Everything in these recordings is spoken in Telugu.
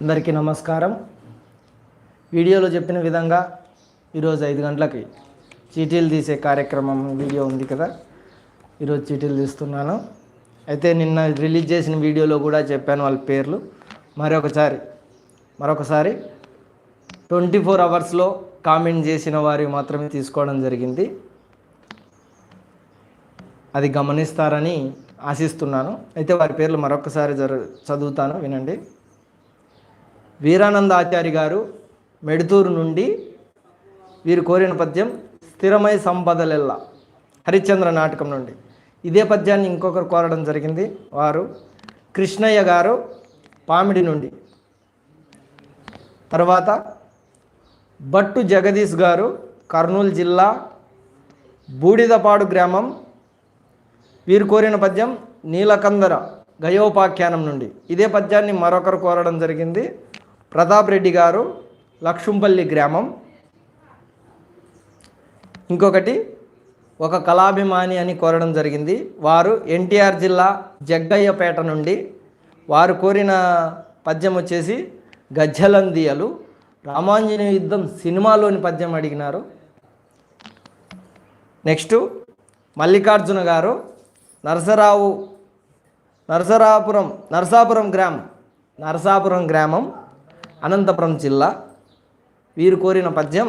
అందరికీ నమస్కారం. వీడియోలో చెప్పిన విధంగా ఈరోజు ఐదు గంటలకి చీటీలు తీసే కార్యక్రమం వీడియో ఉంది కదా. ఈరోజు చీటీలు తీస్తున్నాను. అయితే నిన్న రిలీజ్ చేసిన వీడియోలో కూడా చెప్పాను వాళ్ళ పేర్లు. మరొకసారి మరొకసారి ట్వంటీ ఫోర్ అవర్స్లో కామెంట్ చేసిన వారి మాత్రమే తీసుకోవడం జరిగింది. అది గమనిస్తారని ఆశిస్తున్నాను. అయితే వారి పేర్లు మరొకసారి జరు చదువుతాను వినండి. వీరానంద ఆచారి గారు మెడుతూరు నుండి వీరు కోరిన పద్యం స్థిరమై సంపదలెల్ల. హరిశ్చంద్ర నాటకం నుండి. ఇదే పద్యాన్ని ఇంకొకరు కోరడం జరిగింది వారు కృష్ణయ్య గారు పామిడి నుండి. తర్వాత భట్టు జగదీష్ గారు కర్నూలు జిల్లా బూడిదపాడు గ్రామం. వీరు కోరిన పద్యం నీలకందర గయోపాఖ్యానం నుండి. ఇదే పద్యాన్ని మరొకరు కోరడం జరిగింది ప్రతాప్ రెడ్డి గారు లక్షంపల్లి గ్రామం. ఇంకొకటి ఒక కళాభిమాని అని కోరడం జరిగింది. వారు ఎన్టీఆర్ జిల్లా జగ్గయ్యపేట నుండి వారు కోరిన పద్యం వచ్చేసి గజ్జలందియలు. రామాంజనేయ యుద్ధం సినిమాలోని పద్యం అడిగినారు. నెక్స్ట్ మల్లికార్జున గారు నరసరావు నరసరాపురం నరసాపురం గ్రామం నరసాపురం గ్రామం. అనంతపురం జిల్లా వీరు కోరిన పద్యం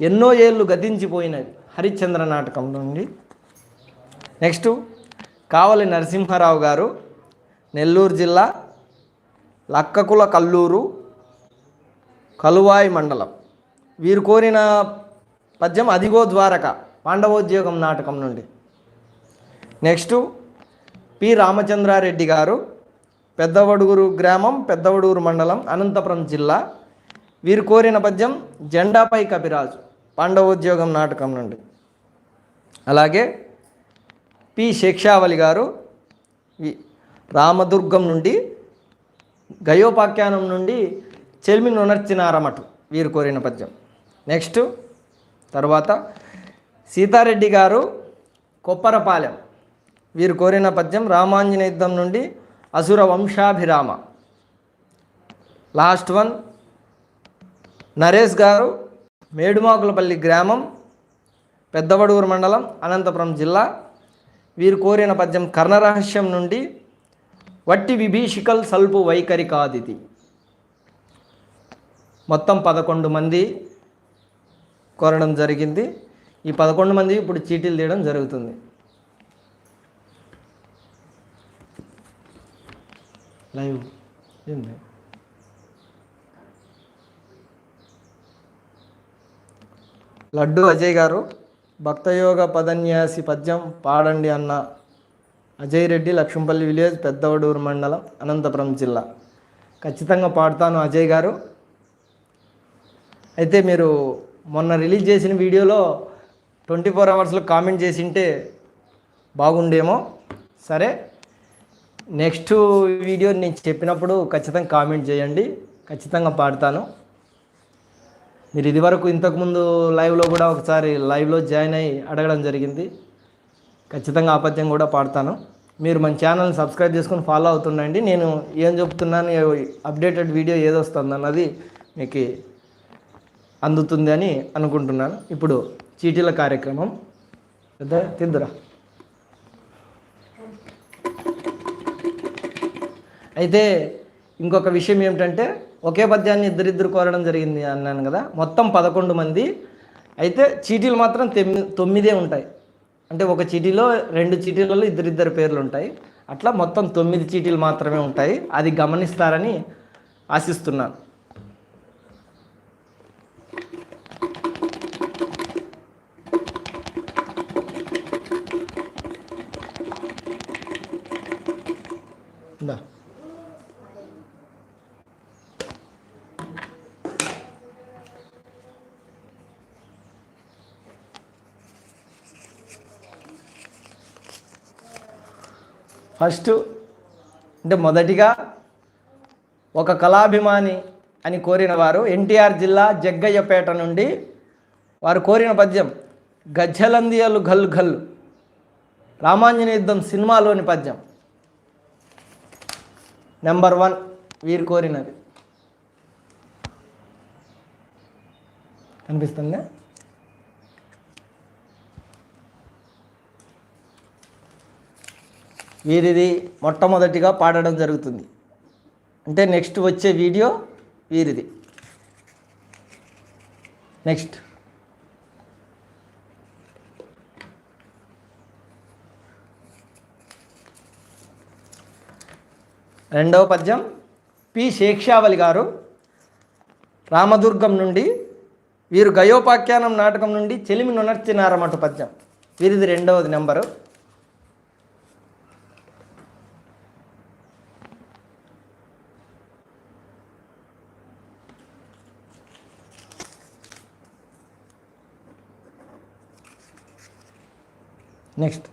ఎన్నో ఏళ్ళు గతించిపోయినది హరిశ్చంద్ర నాటకం నుండి. నెక్స్ట్ కావలి నరసింహారావు గారు నెల్లూరు జిల్లా లక్కకుల కల్లూరు కలువాయి మండలం. వీరు కోరిన పద్యం అదిగో ద్వారక పాండవోద్యోగం నాటకం నుండి. నెక్స్ట్ పి రామచంద్రారెడ్డి గారు పెద్దవడుగురు గ్రామం పెద్దవడుగురు మండలం అనంతపురం జిల్లా. వీరు కోరిన పద్యం జెండాపై కపిరాజు పాండవోద్యోగం నాటకం నుండి. అలాగే పి. శిక్షావళి గారు రామదుర్గం నుండి గయోపాఖ్యానం నుండి చెల్మి నునర్చినారమటు వీరు కోరిన పద్యం. నెక్స్ట్ తర్వాత సీతారెడ్డి గారు కొప్పరపాలెం వీరు కోరిన పద్యం రామాంజన యుద్ధం నుండి అసుర వంశాభిరామ. Last one. నరేష్ గారు మేడుమాకులపల్లి గ్రామం పెద్దవడూరు మండలం అనంతపురం జిల్లా. వీరు కోరిన పద్యం కర్ణరహస్యం నుండి వట్టి విభీషికల్ సల్పు వైఖరి కాదిది మొత్తం పదకొండు మంది కోరడం జరిగింది. ఈ పదకొండు మంది ఇప్పుడు చీటీలు తీయడం జరుగుతుంది. లైవ్ ఏంది? లడ్డు అజయ్ గారు భక్తయోగ పదన్యాసి పద్యం పాడండి అన్న. అజయ్ రెడ్డి లక్ష్మపల్లి విలేజ్ పెద్దవడూరు మండలం అనంతపురం జిల్లా. ఖచ్చితంగా పాడతాను అజయ్ గారు. అయితే మీరు మొన్న రిలీజ్ చేసిన వీడియోలో ట్వంటీ ఫోర్ అవర్స్లో కామెంట్ చేసింటే బాగుండేమో. సరే నెక్స్ట్ వీడియో నేను చెప్పినప్పుడు ఖచ్చితంగా కామెంట్ చేయండి. ఖచ్చితంగా పాడతాను. మీరు ఇదివరకు ఇంతకుముందు లైవ్లో కూడా ఒకసారి లైవ్లో జాయిన్ అయ్యి అడగడం జరిగింది. ఖచ్చితంగా ఆపత్యం కూడా పాడతాను. మీరు మన ఛానల్ని సబ్స్క్రైబ్ చేసుకొని ఫాలో అవుతుండండి. నేను ఏం చెప్తున్నాను అప్డేటెడ్ వీడియో ఏదొస్తుంది అన్నది మీకు అందుతుంది అని అనుకుంటున్నాను. ఇప్పుడు చీటీల కార్యక్రమం. పెద్ద తిద్దురా అయితే ఇంకొక విషయం ఏమిటంటే ఒకే పద్యాన్ని ఇద్దరిద్దరు కోరడం జరిగింది అన్నాను కదా మొత్తం పదకొండు మంది. అయితే చీటీలు మాత్రం తొమ్మిది తొమ్మిదే ఉంటాయి. అంటే ఒక చీటీలో రెండు చీటీలలో ఇద్దరిద్దరు పేర్లు ఉంటాయి. అట్లా మొత్తం తొమ్మిది చీటీలు మాత్రమే ఉంటాయి. అది గమనిస్తారని ఆశిస్తున్నాను. ఫస్ట్ అంటే మొదటిగా ఒక కళాభిమాని అని కోరిన వారు ఎన్టీఆర్ జిల్లా జగ్గయ్యపేట నుండి వారు కోరిన పద్యం గజ్జలందియలు గల్ గల్ రామాంజనేయుద్ధం సినిమాలోని పద్యం. నెంబర్ వన్ వీరు కోరినది. కనిపిస్తుందా? వీరిది మొట్టమొదటిగా పాడడం జరుగుతుంది. అంటే నెక్స్ట్ వచ్చే వీడియో వీరిది. నెక్స్ట్. రెండవ పద్యం పి. శేక్షావలి గారు రామదుర్గం నుండి వీరు గయోపాఖ్యానం నాటకం నుండి చెలిమి నునర్చినారమటు పద్యం. వీరిది రెండవది నెంబరు. నెక్స్ట్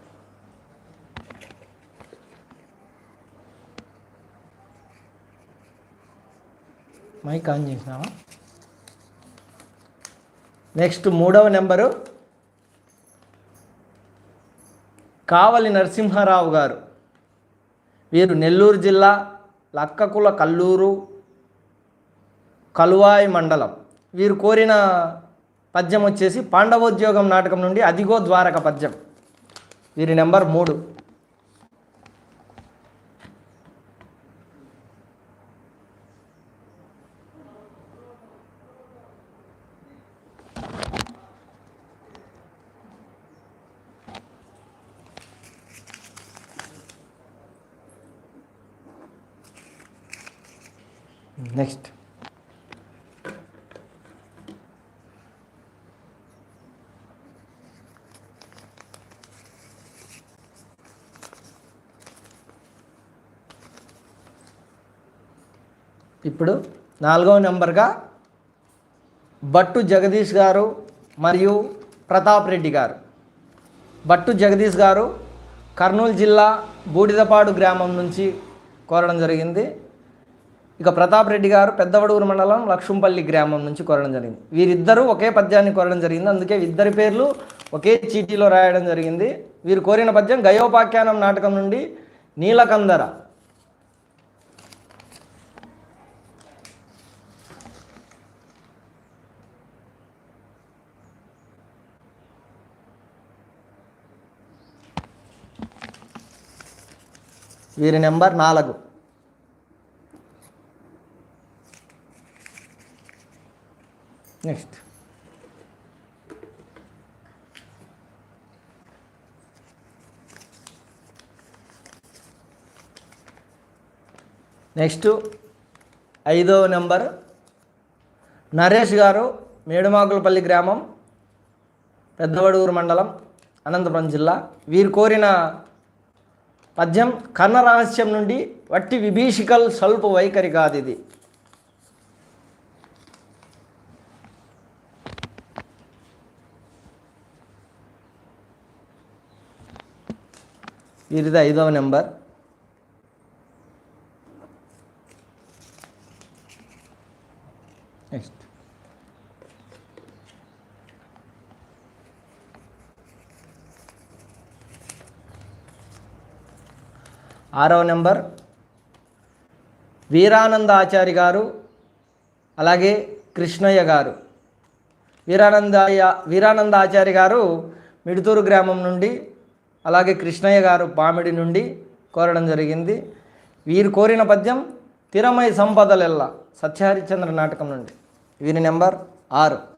మైక్ ఆన్ చేసినావా? నెక్స్ట్ మూడవ నెంబరు. కావలి నరసింహారావు గారు. వీరు నెల్లూరు జిల్లా లక్కకుల కల్లూరు కలువాయి మండలం. వీరు కోరిన పద్యం వచ్చేసి పాండవోద్యోగం నాటకం నుండి అదిగో ద్వారక పద్యం. వీరి నెంబర్ మూడు. నెక్స్ట్. ఇప్పుడు నాలుగవ నెంబర్గా బట్టు జగదీష్ గారు మరియు ప్రతాప్ రెడ్డి గారు. బట్టు జగదీష్ గారు కర్నూలు జిల్లా బూడిదపాడు గ్రామం నుంచి కోరడం జరిగింది. ఇక ప్రతాప్ రెడ్డి గారు పెద్దవడూరు మండలం లక్ష్మంపల్లి గ్రామం నుంచి కోరడం జరిగింది. వీరిద్దరూ ఒకే పద్యాన్ని కోరడం జరిగింది. అందుకే ఇద్దరి పేర్లు ఒకే చీటీలో రాయడం జరిగింది. వీరు కోరిన పద్యం గయోపాఖ్యానం నాటకం నుండి నీలకందర. వీరి నెంబర్ నాలుగు. నెక్స్ట్. నెక్స్ట్ ఐదవ నెంబర్ నరేష్ గారు మేడుమాకులపల్లి గ్రామం పెద్దవడూరు మండలం అనంతపురం జిల్లా. వీరు కోరిన పద్యం కన్న రహస్యం నుండి వట్టి విభీషికల్ స్వల్ప వైఖరి కాదు ఇది. వీరిది ఐదవ నెంబర్ నెక్స్ట్ ఆరవ నెంబర్. వీరానంద ఆచారి గారు అలాగే కృష్ణయ్య గారు. వీరానందయ్య వీరానంద ఆచారి గారు మిడుతూరు గ్రామం నుండి అలాగే కృష్ణయ్య గారు పామిడి నుండి కోరడం జరిగింది. వీరు కోరిన పద్యం తిరమై సంపదలెల్ల సత్యహరిచంద్ర నాటకం నుండి. వీరి నెంబర్ ఆరు.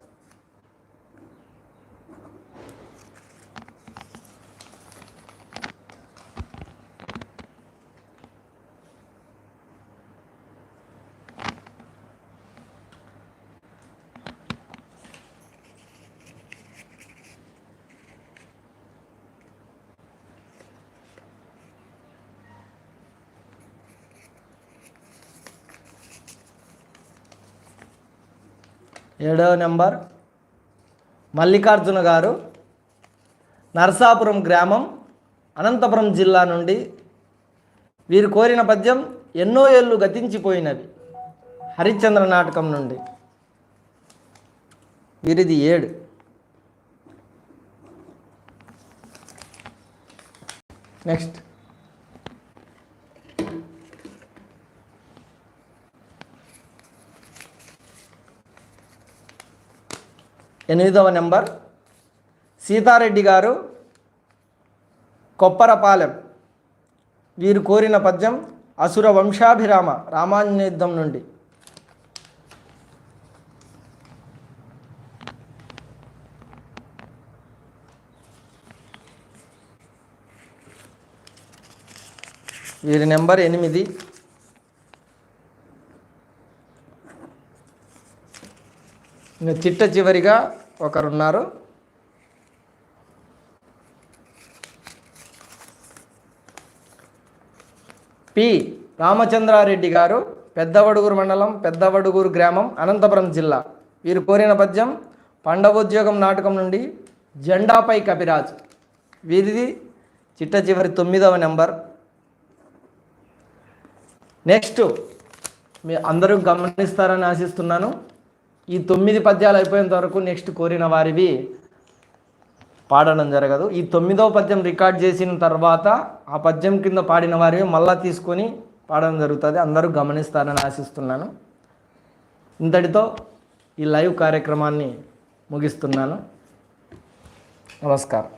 ఏడవ నెంబర్ మల్లికార్జున గారు నరసాపురం గ్రామం అనంతపురం జిల్లా నుండి వీరు కోరిన పద్యం ఎన్నో ఏళ్ళు గతించిపోయినవి హరిశ్చంద్ర నాటకం నుండి. వీరిది ఏడు. నెక్స్ట్. ఎనిమిదవ నెంబర్. సీతారెడ్డి గారు కొప్పరపాలెం. వీరు కోరిన పద్యం అసుర వంశాభిరామ రామాన్యుద్ధం నుండి. వీరి నెంబర్ ఎనిమిది. ఇంకా చిట్ట చివరిగా ఒకరున్నారు. పి. రామచంద్రారెడ్డి గారు పెద్దవడుగురు మండలం పెద్దవడుగురు గ్రామం అనంతపురం జిల్లా. వీరు కోరిన పద్యం పండవోద్యోగం నాటకం నుండి జెండాపై కపిరాజ్. వీరిది చిట్ట చివరి తొమ్మిదవ నెంబర్. నెక్స్ట్ మీ అందరూ గమనిస్తారని ఆశిస్తున్నాను. ఈ తొమ్మిది పద్యాలు అయిపోయేంత వరకు నెక్స్ట్ కోరిన వారివి పాడడం జరగదు. ఈ తొమ్మిదవ పద్యం రికార్డ్ చేసిన తర్వాత ఆ పద్యం కింద పాడిన వారివి మళ్ళా తీసుకొని పాడడం జరుగుతుంది. అందరూ గమనిస్తారని ఆశిస్తున్నాను. ఇంతటితో ఈ లైవ్ కార్యక్రమాన్ని ముగిస్తున్నాను. నమస్కారం.